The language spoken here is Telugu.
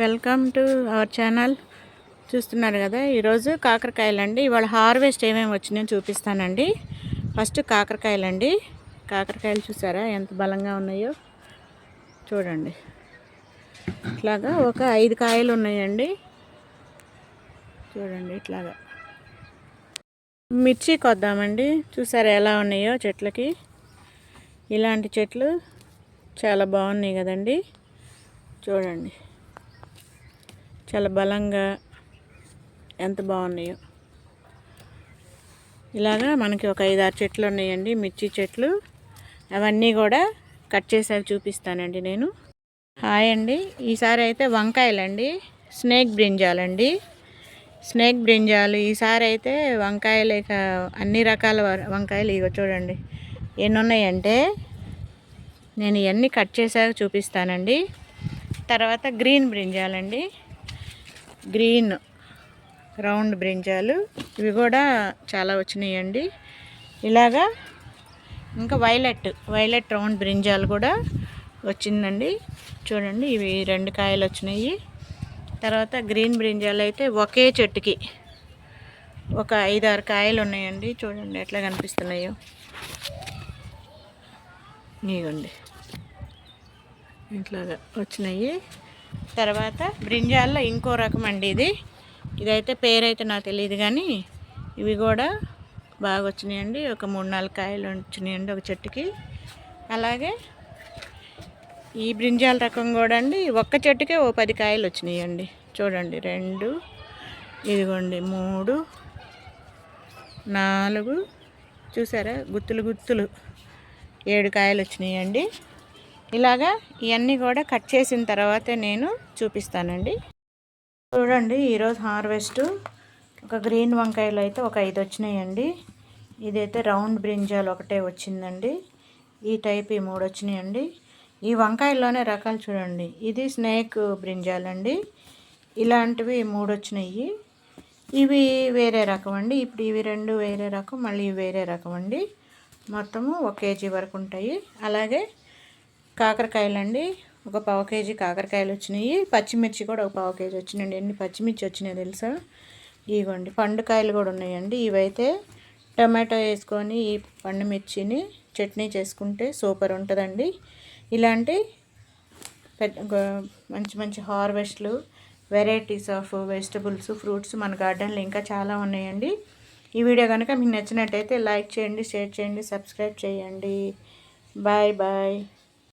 Welcome to our channel. చూస్తున్నారు కదా ఈరోజు కాకరకాయలండి. ఇవాళ హార్వెస్ట్ ఏమేమి వచ్చినాయో చూపిస్తానండి. ఫస్ట్ కాకరకాయలండి. కాకరకాయలు చూసారా ఎంత బలంగా ఉన్నాయో? చూడండి. ఇట్లాగా ఒక ఐదు కాయలు ఉన్నాయండి. చూడండి ఇట్లాగా. మిర్చి కొద్దామండి. చూసారా ఎలా ఉన్నాయో చెట్లకి? ఇలాంటి చెట్లు చాలా బాగున్నాయి కదండి. చూడండి. చాలా బలంగా ఎంత బాగున్నాయో. ఇలాగా మనకి ఒక ఐదు ఆరు చెట్లు ఉన్నాయండి మిర్చి చెట్లు. అవన్నీ కూడా కట్ చేసాక చూపిస్తానండి నేను. హాయ్ అండి. ఈసారి అయితే వంకాయలండి. స్నేక్ బ్రింజాలండి. స్నేక్ బ్రింజాలు. ఈసారి అయితే వంకాయలు ఇక అన్ని రకాల వంకాయలు ఇగో చూడండి. ఎన్ని ఉన్నాయంటే నేను ఇవన్నీ కట్ చేసాక చూపిస్తానండి. తర్వాత గ్రీన్ బ్రింజాలండి. Green round brinjal. ఇవి కూడా చాలా వచ్చినాయండి. ఇలాగా ఇంకా వైలెట్ వైలెట్ రౌండ్ బ్రింజాలు కూడా వచ్చిందండి. చూడండి ఇవి రెండు కాయలు వచ్చినాయి. తర్వాత గ్రీన్ బ్రింజాలు అయితే ఒకే చెట్టుకి ఒక ఐదారు కాయలు ఉన్నాయండి. చూడండి ఎట్లా కనిపిస్తున్నాయో. ఇవ్వండి ఇట్లాగా వచ్చినాయి. తర్వాత బ్రింజాల్లో ఇంకో రకం అండి ఇది. ఇదైతే పేరైతే నాకు తెలియదు కానీ ఇవి కూడా బాగా వచ్చినాయండి ఒక మూడు నాలుగు కాయలు వచ్చినాయండి ఒక చెట్టుకి. అలాగే ఈ బ్రింజాల రకం కూడా అండి. ఒక్క చెట్టుకే ఓ పది కాయలు వచ్చినాయండి. చూడండి రెండు ఇదిగోండి మూడు నాలుగు. చూసారా? గుత్తులు గుత్తులు. ఏడు కాయలు వచ్చినాయండి. ఇలాగా ఇవన్నీ కూడా కట్ చేసిన తర్వాతే నేను చూపిస్తానండి. చూడండి ఈరోజు హార్వెస్ట్ ఒక గ్రీన్ వంకాయలు అయితే ఒక ఐదు వచ్చినాయండి. ఇదైతే రౌండ్ బ్రింజాలు ఒకటే వచ్చిందండి. ఈ టైప్ ఈ మూడు వచ్చినాయండి. ఈ వంకాయల్లోనే రకాలు చూడండి. ఇది స్నేక్ బ్రింజాలు అండి ఇలాంటివి మూడు వచ్చినాయి. ఇవి వేరే రకం అండి ఇప్పుడు ఇవి రెండు వేరే రకం మళ్ళీ వేరే రకం అండి మొత్తము ఒక కేజీ వరకు ఉంటాయి. అలాగే కాకరకాయలండి. ఒక పావు కేజీ కాకరకాయలు వచ్చినాయి. పచ్చిమిర్చి కూడా ఒక పావు కేజీ వచ్చినాయండి. ఎన్ని పచ్చిమిర్చి వచ్చినాయి తెలుసా? ఇవ్వండి పండుకాయలు కూడా ఉన్నాయండి. ఇవైతే టమాటో వేసుకొని ఈ పండు మిర్చిని చట్నీ చేసుకుంటే సూపర్ ఉంటుందండి. ఇలాంటి పెద్ద మంచి మంచి హార్వెస్ట్లు వెరైటీస్ ఆఫ్ వెజిటబుల్స్ ఫ్రూట్స్ మన గార్డెన్లో ఇంకా చాలా ఉన్నాయండి. ఈ వీడియో కనుక మీకు నచ్చినట్టయితే లైక్ చేయండి షేర్ చేయండి సబ్స్క్రైబ్ చేయండి. Bye bye.